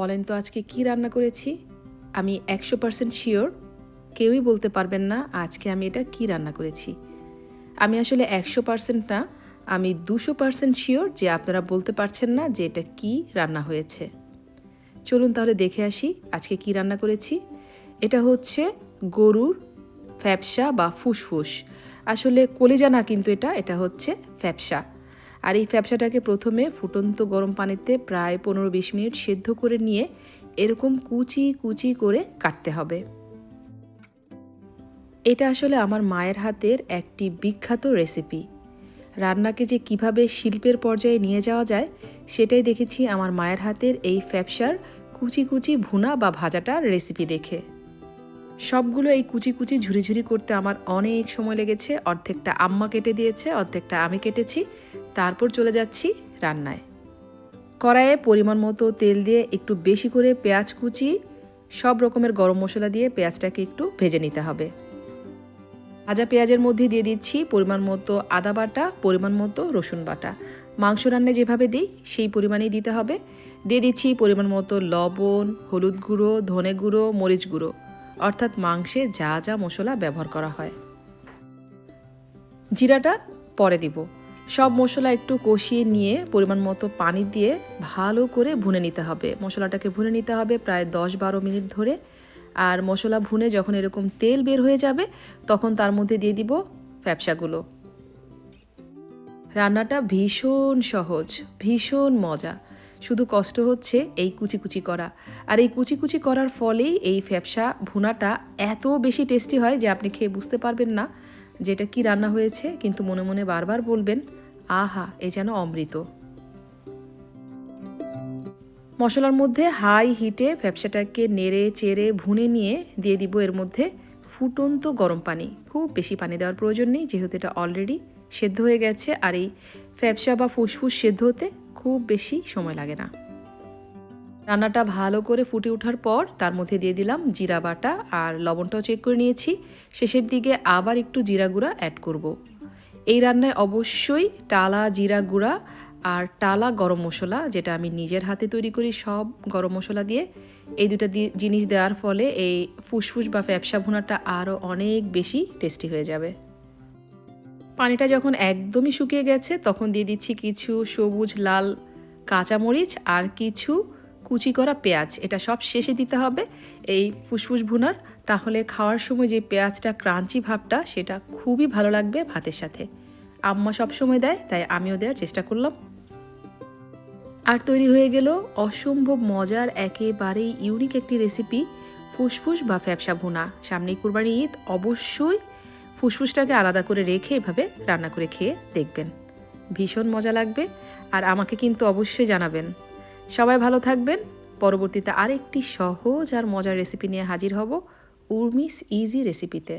বলেন তো আজকে কি রান্না করেছি? আমি একশো পার্সেন্ট শিওর কেউই বলতে পারবেন না আজকে আমি এটা কি রান্না করেছি। আমি আসলে একশো পার্সেন্ট না, আমি দুশো পার্সেন্ট শিওর যে আপনারা বলতে পারছেন না যে এটা কি রান্না হয়েছে। চলুন তাহলে দেখে আসি আজকে কি রান্না করেছি। এটা হচ্ছে গরুর ফ্যাপসা বা ফুসফুস। আসলে কলিজা না কিন্তু এটা এটা হচ্ছে ফ্যাপসা। আর এই ফ্যাপসাটাকে প্রথমে ফুটন্ত গরম পানিতে প্রায় পনেরো বিশ মিনিট সেদ্ধ করে নিয়ে এরকম কুচি কুচি করে কাটতে হবে। এটা আসলে আমার মায়ের হাতের একটি বিখ্যাত রেসিপি। রান্নাকে যে কীভাবে শিল্পের পর্যায়ে নিয়ে যাওয়া যায়, সেটাই দেখেছি আমার মায়ের হাতের এই ফ্যাপসার কুচি কুচি ভুনা বা ভাজাটার রেসিপি দেখে। সবগুলো এই কুচি কুচি ঝুরি ঝুরি করতে আমার অনেক সময় লেগেছে, অর্ধেকটা আম্মা কেটে দিয়েছে, অর্ধেকটা আমি কেটেছি। তারপর চলে যাচ্ছি রান্নায়। কড়াইয়ে পরিমাণ মতো তেল দিয়ে একটু বেশি করে পেঁয়াজ কুচি, সব রকমের গরম মশলা দিয়ে পেঁয়াজটাকে একটু ভেজে নিতে হবে। ভাজা পেঁয়াজের মধ্যে দিয়ে দিচ্ছি পরিমাণ মতো আদা বাটা, পরিমাণ মতো রসুন বাটা। মাংস রান্নায় যেভাবে দিই, সেই পরিমাণেই দিতে হবে। দিয়ে দিচ্ছি পরিমাণ মতো লবণ, হলুদ গুঁড়ো, ধনে গুঁড়ো, মরিচ গুঁড়ো। অর্থাৎ মাংসে যা যা মশলা ব্যবহার করা হয়। জিরাটা পরে দিব। সব মশলা একটু কষিয়ে নিয়ে পরিমাণ মতো পানি দিয়ে ভালো করে ভুনে নিতে হবে। মশলাটাকে ভুনে নিতে হবে প্রায় দশ বারো মিনিট ধরে। আর মশলা ভুনে যখন এরকম তেল বের হয়ে যাবে, তখন তার মধ্যে দিয়ে দিব ব্যবসাগুলো রান্নাটা ভীষণ সহজ, ভীষণ মজা। শুধু কষ্ট হচ্ছে এই কুচি কুচি করা। আর এই কুচি কুচি করার ফলেই এই ফ্যাপসা ভুনাটা এত বেশি টেস্টি হয় যে আপনি খেয়ে বুঝতে পারবেন না যে এটা কী রান্না হয়েছে, কিন্তু মনে মনে বারবার বলবেন আহা, এ যেন অমৃত। মশলার মধ্যে হাই হিটে ফ্যাপসাটাকে নেড়ে চেড়ে ভুনে নিয়ে দিয়ে দিব এর মধ্যে ফুটন্ত গরম পানি। খুব বেশি পানি দেওয়ার প্রয়োজন নেই, যেহেতু এটা অলরেডি সেদ্ধ হয়ে গেছে আর এই ফ্যাপসা বা ফুসফুস সেদ্ধ হতে খুব বেশি সময় লাগে না। রান্নাটা ভালো করে ফুটে ওঠার পর তার মধ্যে দিয়ে দিলাম জিরা বাটা আর লবণটাও চেক করে নিয়েছি। শেষের দিকে আবার একটু জিরা গুঁড়া অ্যাড করব। এই রান্নায় অবশ্যই টালা, জিরা গুঁড়া আর টালা গরম মশলা, যেটা আমি নিজের হাতে তৈরি করি সব গরম মশলা দিয়ে, এই দুটা জিনিস দেওয়ার ফলে এই ফুসফুস বা ফ্যাপসা ভুনাটা আরও অনেক বেশি টেস্টি হয়ে যাবে। পানিটা যখন একদমই শুকিয়ে গেছে, তখন দিয়ে দিচ্ছি কিছু সবুজ, লাল কাঁচামরিচ আর কিছু কুচি করা পেঁয়াজ, এটা সব শেষে দিতে হবে। এই ফুসফুস ভুনার, তাহলে খাওয়ার সময় যে পেঁয়াজটা ক্রাঞ্চি ভাবটা, সেটা খুবই ভালো লাগবে ভাতের সাথে। আম্মা সব সময় দেয়, তাই আমিও দেওয়ার চেষ্টা করলাম। আর তৈরি হয়ে গেল অসম্ভব মজার, একেবারেই ইউনিক একটি রেসিপি ফুসফুস বা ফ্যাপসা ভুনা। সামনেই কুরবানি ঈদ, অবশ্যই ফুসফুসটাকে আলাদা করে রেখে এভাবে রান্না করে খেয়ে দেখবেন। ভীষণ মজা লাগবে, আর আমাকে কিন্তু অবশ্যই জানাবেন। সবাই ভালো থাকবেন। পরবর্তীতে আরেকটি সহজ আর মজার রেসিপি নিয়ে হাজির হব উর্মিস ইজি রেসিপিতে